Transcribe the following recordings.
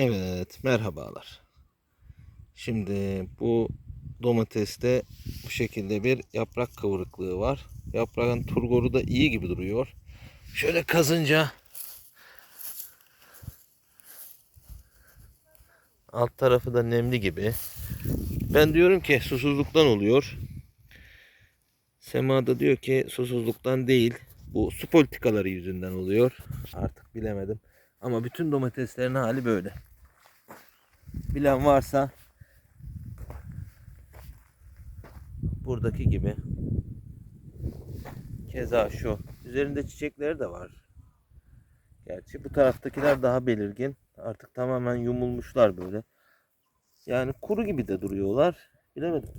Evet, merhabalar. Şimdi bu domateste bu şekilde bir yaprak kıvrıklığı var. Yaprağın turgoru da iyi gibi duruyor. Şöyle kazınca alt tarafı da nemli gibi. Ben diyorum ki susuzluktan oluyor. Sema da diyor ki susuzluktan değil. Bu su politikaları yüzünden oluyor. Artık bilemedim. Ama bütün domateslerin hali böyle. Bilen varsa buradaki gibi. Keza şu. Üzerinde çiçekleri de var. Gerçi bu taraftakiler daha belirgin. Artık tamamen yumulmuşlar böyle. Yani kuru gibi de duruyorlar. Bilemedim.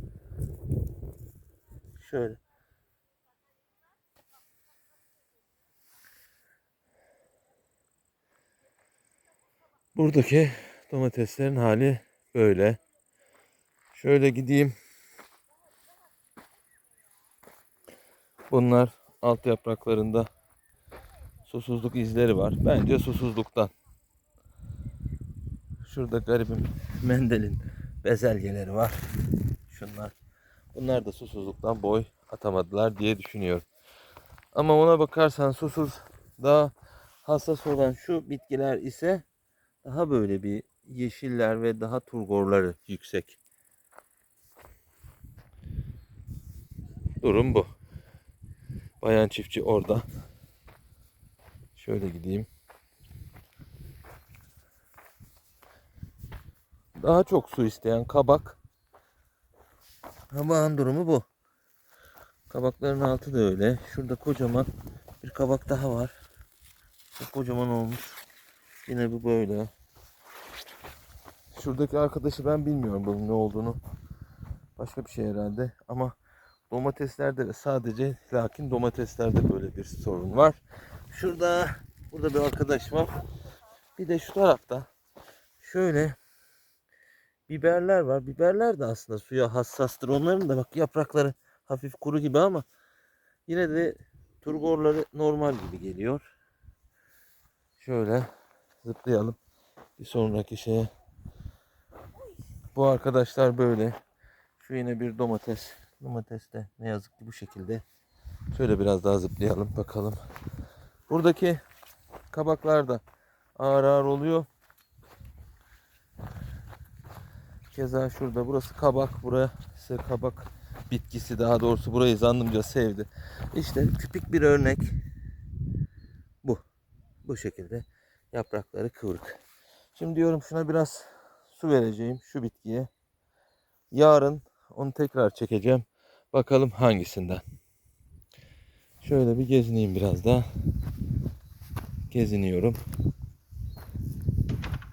Şöyle. Buradaki domateslerin hali böyle. Şöyle gideyim. Bunlar alt yapraklarında susuzluk izleri var. Bence susuzluktan. Şurada garibim mendelin bezelyeleri var. Şunlar. Bunlar da susuzluktan boy atamadılar diye düşünüyorum. Ama ona bakarsan susuz daha hassas olan şu bitkiler ise daha böyle bir yeşiller ve daha turgorları yüksek. Durum bu. Bayan çiftçi orada. Şöyle gideyim. Daha çok su isteyen kabak. Kabağın durumu bu. Kabakların altı da öyle. Şurada kocaman bir kabak daha var. Çok kocaman olmuş. Yine bu böyle. Şuradaki arkadaşı ben bilmiyorum bunun ne olduğunu. Başka bir şey herhalde. Ama domateslerde de sadece lakin domateslerde böyle bir sorun var. Şurada burada bir arkadaş var. Bir de şu tarafta şöyle biberler var. Biberler de aslında suya hassastır. Onların da bak yaprakları hafif kuru gibi ama yine de turgorları normal gibi geliyor. Şöyle zıplayalım bir sonraki şeye. Bu arkadaşlar böyle. Şu yine bir domates. Domates de ne yazık ki bu şekilde. Şöyle biraz daha zıplayalım bakalım. Buradaki kabaklar da ağır ağır oluyor. Keza şurada burası kabak. Burası kabak bitkisi daha doğrusu burayı zannımca sevdi. İşte tipik bir örnek. Bu. Bu şekilde yaprakları kıvrık. Şimdi diyorum şuna biraz su vereceğim şu bitkiye. Yarın onu tekrar çekeceğim. Bakalım hangisinden. Şöyle bir gezineyim biraz daha. Geziniyorum.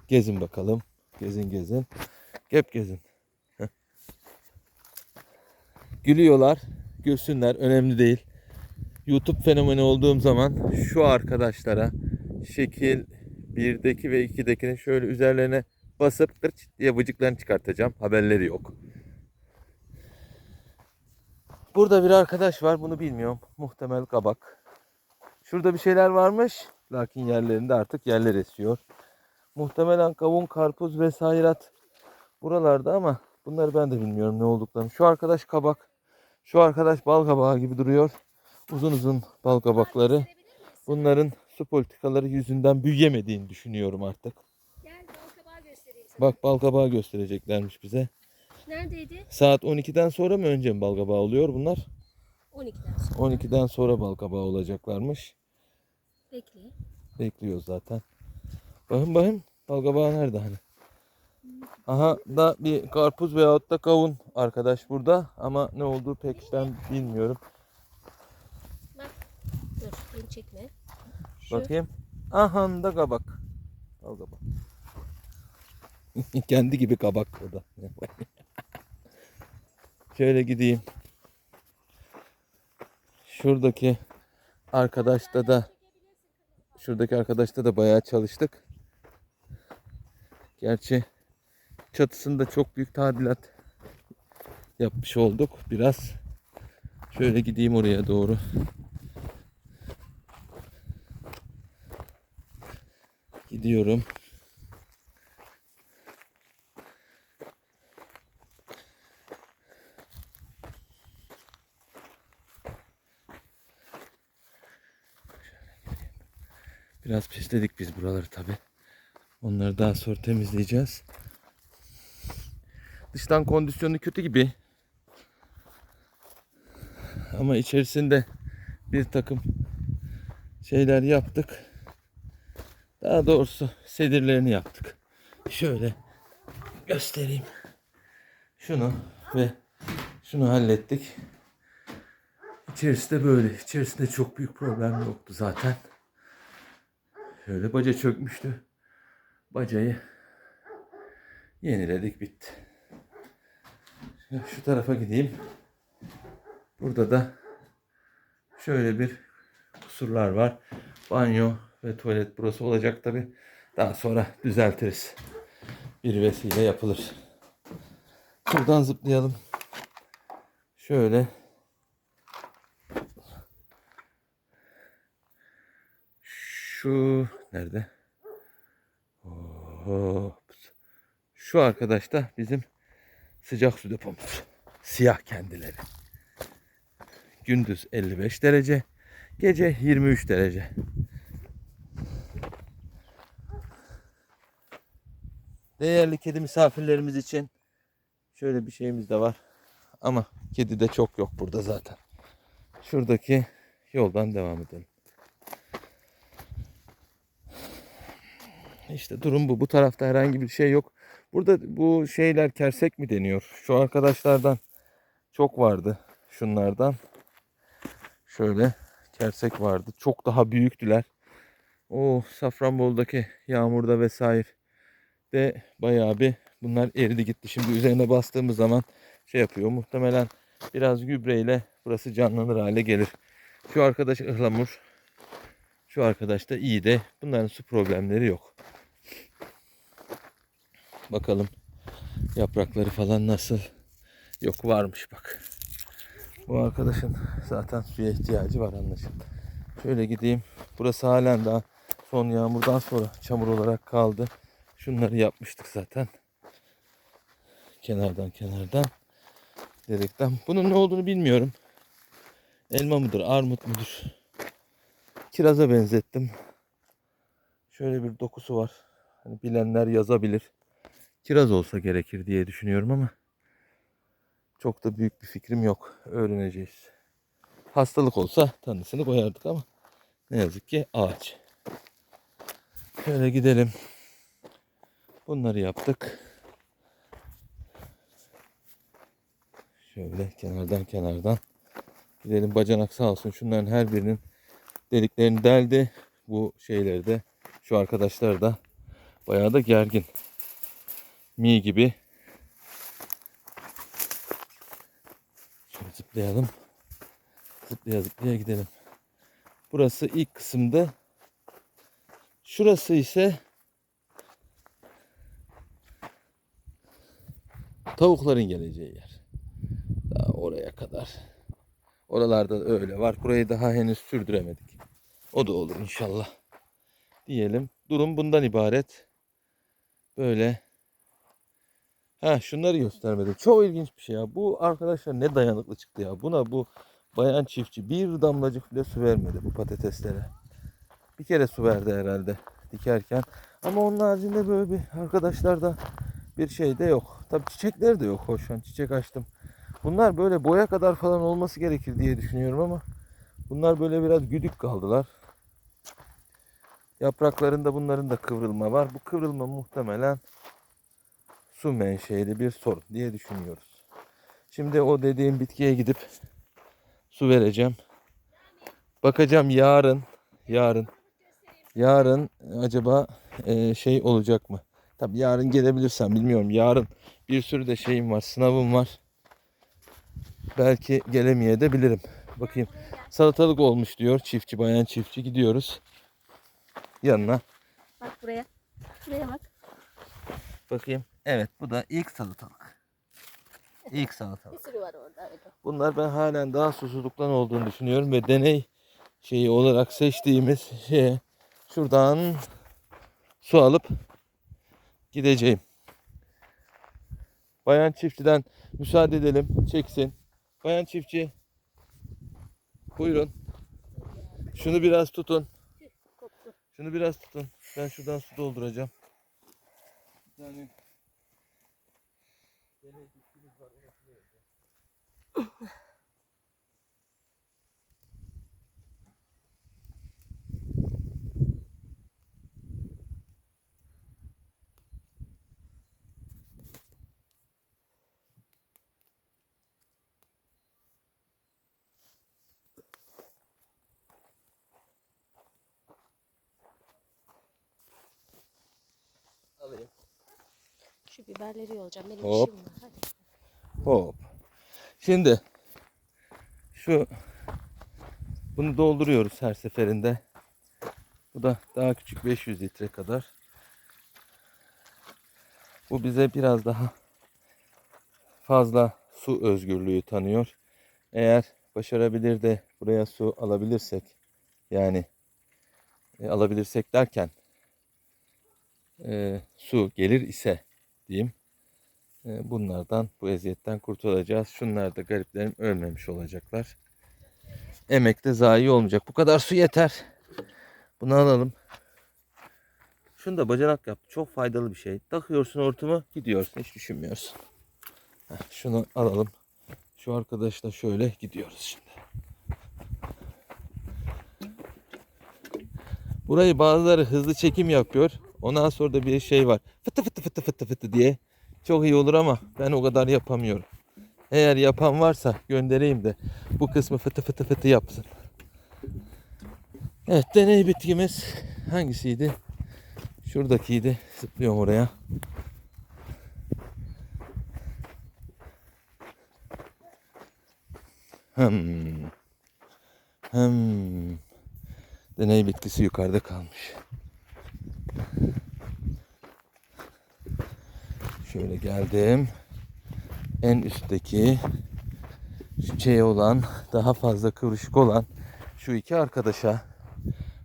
Gezin bakalım. Gezin gezin. Gep gezin. Gülüyorlar. Gülsünler. Önemli değil. YouTube fenomeni olduğum zaman şu arkadaşlara şekil 1'deki ve 2'dekinin şöyle üzerlerine basıp kırç diye bıcıklarını çıkartacağım. Haberleri yok. Burada bir arkadaş var. Bunu bilmiyorum. Muhtemel kabak. Şurada bir şeyler varmış. Lakin yerlerinde artık yerler esiyor. Muhtemelen kavun, karpuz vesairat buralarda ama bunları ben de bilmiyorum ne olduklarını. Şu arkadaş kabak. Şu arkadaş bal kabağı gibi duruyor. Uzun uzun bal kabakları. Bunların su politikaları yüzünden büyüyemediğini düşünüyorum artık. Gel bal kabağı göstereyim sana. Bak bal kabağı göstereceklermiş bize. Neredeydi? Saat 12'den sonra mı önce mi bal kabağı oluyor bunlar? 12'den sonra. 12'den sonra bal kabağı olacaklarmış. Bekle. Bekliyoruz zaten. Bakın bakın bal kabağı nerede hani? Aha da bir karpuz veyahut da kavun arkadaş burada ama ne olduğu pek ben bilmiyorum. Dur beni çekme. Şu. Bakayım. Aha da kabak. Bal kabak. Kendi gibi kabak o da. Şöyle gideyim. Şuradaki arkadaşta da şuradaki arkadaşta da bayağı çalıştık. Gerçi çatısında çok büyük tadilat yapmış olduk biraz. Şöyle gideyim oraya doğru. Gidiyorum. Biraz pisledik biz buraları tabi. Onları daha sonra temizleyeceğiz. Dıştan kondisyonu kötü gibi. Ama içerisinde bir takım şeyler yaptık. Daha doğrusu sedirlerini yaptık. Şöyle göstereyim. Şunu ve şunu hallettik. İçerisi de böyle. İçerisinde çok büyük problem yoktu zaten. Şöyle baca çökmüştü. Bacayı yeniledik bitti. Şu tarafa gideyim. Burada da şöyle bir kusurlar var. Banyo ve tuvalet burası olacak tabi. Daha sonra düzeltiriz. Bir vesile yapılır. Şuradan zıplayalım. Şöyle. Şu nerede? Hop. Şu arkadaş da bizim sıcak su depomuz. Siyah kendileri. Gündüz 55 derece, gece 23 derece. Değerli kedi misafirlerimiz için şöyle bir şeyimiz de var. Ama kedi de çok yok burada zaten. Şuradaki yoldan devam edelim. İşte durum bu. Bu tarafta herhangi bir şey yok. Burada bu şeyler kersek mi deniyor? Şu arkadaşlardan çok vardı. Şunlardan. Şöyle kersek vardı. Çok daha büyüktüler. O Safranbolu'daki yağmurda vesaire de bayağı bir bunlar eridi gitti. Şimdi üzerine bastığımız zaman şey yapıyor. Muhtemelen biraz gübreyle burası canlanır hale gelir. Şu arkadaş ıhlamur. Şu arkadaş da iyi de bunların su problemleri yok. Bakalım yaprakları falan nasıl? Yok varmış bak. Bu arkadaşın zaten suya ihtiyacı var anlaşılan. Şöyle gideyim. Burası halen daha son yağmurdan sonra çamur olarak kaldı. Şunları yapmıştık zaten. Kenardan kenardan. Derekten. Bunun ne olduğunu bilmiyorum. Elma mıdır, armut mudur? Kiraza benzettim. Şöyle bir dokusu var. Hani bilenler yazabilir. Kiraz olsa gerekir diye düşünüyorum ama çok da büyük bir fikrim yok. Öğreneceğiz. Hastalık olsa tanısını koyardık ama ne yazık ki ağaç. Şöyle gidelim. Bunları yaptık. Şöyle kenardan kenardan gidelim. Bacanak sağ olsun şunların her birinin deliklerini deldi. Bu şeyleri de şu arkadaşlar da bayağı da gergin. Mi gibi. Şöyle zıplayalım. Zıplaya zıplaya gidelim. Burası ilk kısımda. Şurası ise tavukların geleceği yer. Daha oraya kadar. Oralarda da öyle var. Burayı daha henüz sürdüremedik. O da olur inşallah. Diyelim. Durum bundan ibaret. Böyle. Ha şunları göstermedim. Çok ilginç bir şey ya. Bu arkadaşlar ne dayanıklı çıktı ya. Buna bu bayan çiftçi bir damlacık bile su vermedi bu patateslere. Bir kere su verdi herhalde dikerken. Ama onun haricinde böyle bir arkadaşlarda bir şey de yok. Tabii çiçekleri de yok. Hoş an çiçek açtım. Bunlar böyle boya kadar falan olması gerekir diye düşünüyorum ama bunlar böyle biraz güdük kaldılar. Yapraklarında bunların da kıvrılma var. Bu kıvrılma muhtemelen su menşeli bir sorun diye düşünüyoruz. Şimdi o dediğim bitkiye gidip su vereceğim. Bakacağım yarın, yarın, yarın acaba e, şey olacak mı? Tabii yarın gelebilirsem bilmiyorum. Yarın bir sürü de şeyim var, sınavım var. Belki gelemeye de bilirim. Bakayım. Salatalık olmuş diyor çiftçi, bayan çiftçi. Gidiyoruz yanına. Bak buraya. Buraya bak. Bakayım. Evet bu da ilk salatalık. İlk Bir salatalık. sürü var orada. Evet. Bunlar ben halen daha susuzluktan olduğunu düşünüyorum ve deney şeyi olarak seçtiğimiz şeye şuradan su alıp gideceğim. Bayan çiftçiden müsaade edelim. Çeksin. Bayan çiftçi. Buyurun. Şunu biraz tutun. Şunu biraz tutun. Ben şuradan su dolduracağım. Bir tane deney bitkimiz var. Onu şuraya Şu biberleri yolacağım. Benim Hop. işim var. Hadi. Hop. Şimdi şu bunu dolduruyoruz her seferinde. Bu da daha küçük 500 litre kadar. Bu bize biraz daha fazla su özgürlüğü tanıyor. Eğer başarabilir de buraya su alabilirsek yani e, alabilirsek derken e, su gelir ise diyeyim e, bunlardan bu eziyetten kurtulacağız. Şunlar da gariplerim ölmemiş olacaklar. Emek de zayi olmayacak. Bu kadar su yeter. Bunu alalım. Şunu da bacanak yap. Çok faydalı bir şey. Takıyorsun hortumu gidiyorsun. Hiç düşünmüyorsun. Şunu alalım. Şu arkadaşla şöyle gidiyoruz şimdi. Burayı bazıları hızlı çekim yapıyor. Ondan sonra da bir şey var. Fıtı fıtı fıtı fıtı fıtı diye. Çok iyi olur ama ben o kadar yapamıyorum. Eğer yapan varsa göndereyim de bu kısmı fıtı fıtı fıtı yapsın. Evet deney bitkimiz hangisiydi? Şuradakiydi. Zıplıyorum oraya. Hmm. Hmm. Deney bitkisi yukarıda kalmış. Şöyle geldim. En üstteki şey olan, daha fazla kıvrışık olan şu iki arkadaşa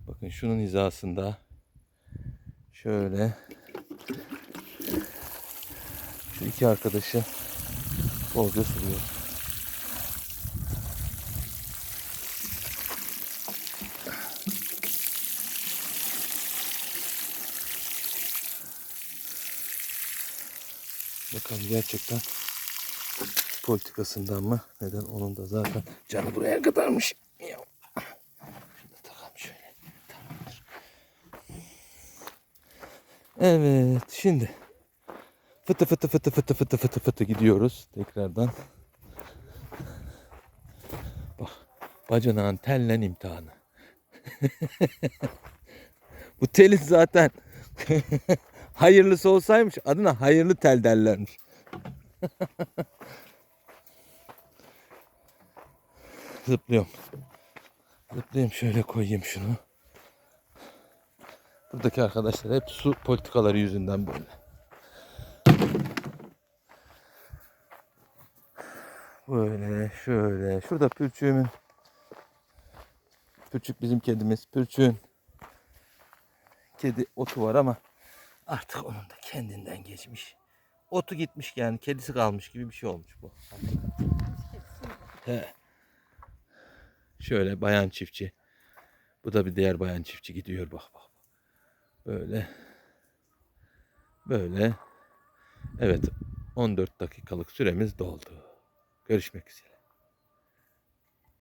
bakın şunun hizasında şöyle şu iki arkadaşı bolca sürüyor. Bakalım gerçekten politikasından mı? Neden onun da zaten canı buraya kadarmış. Evet şimdi fıtı fıtı fıtı fıtı fıtı fıtı fıtı gidiyoruz tekrardan. Bak bacanağın tellen imtihanı. Bu telin zaten hayırlısı olsaymış adına hayırlı tel derlermiş. Zıplıyorum. Zıplayayım şöyle koyayım şunu. Buradaki arkadaşlar hep su politikaları yüzünden böyle. Böyle şöyle. Şurada pürçüğümün Pürçük bizim kedimiz. Pürçüğün kedi otu var ama artık onun da kendinden geçmiş. Otu gitmiş yani kedisi kalmış gibi bir şey olmuş bu. He. Şöyle bayan çiftçi. Bu da bir diğer bayan çiftçi gidiyor bak bak. Böyle. Böyle. Evet 14 dakikalık süremiz doldu. Görüşmek üzere.